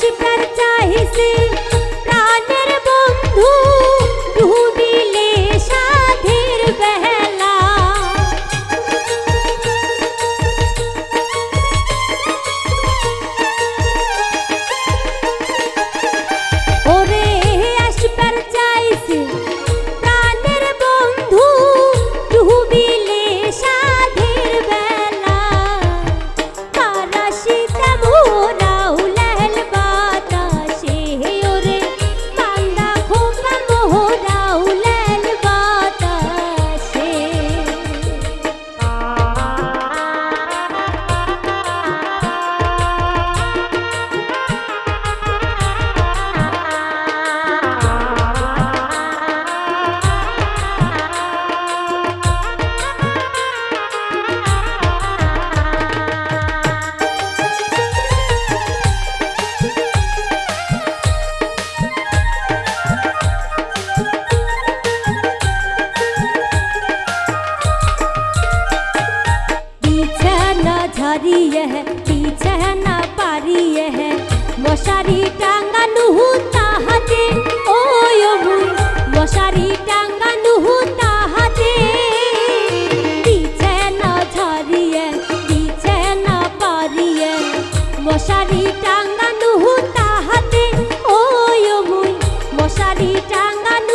शिकर चाहिए পারিয়ে পিছে না পারিয়ে মশারি টাঙ্গানু তাহাতে ও অভুই মশারি টাঙ্গানু তাহাতে পিছে না ঝরিয়ে পিছে না পারিয়ে মশারি টাঙ্গানু তাহাতে ও অভুই মশারি টাঙ্গানু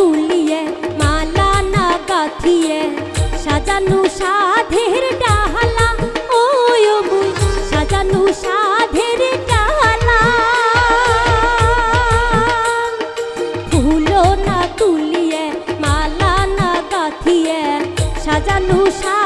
তুলিয়ে, মালা না গাথিয়ে, সাজানো সাধের ডাহালা ও মুই সাধের ডাহালা ফুলো না তুলিয়ে, মালা না গাথিয়ে সা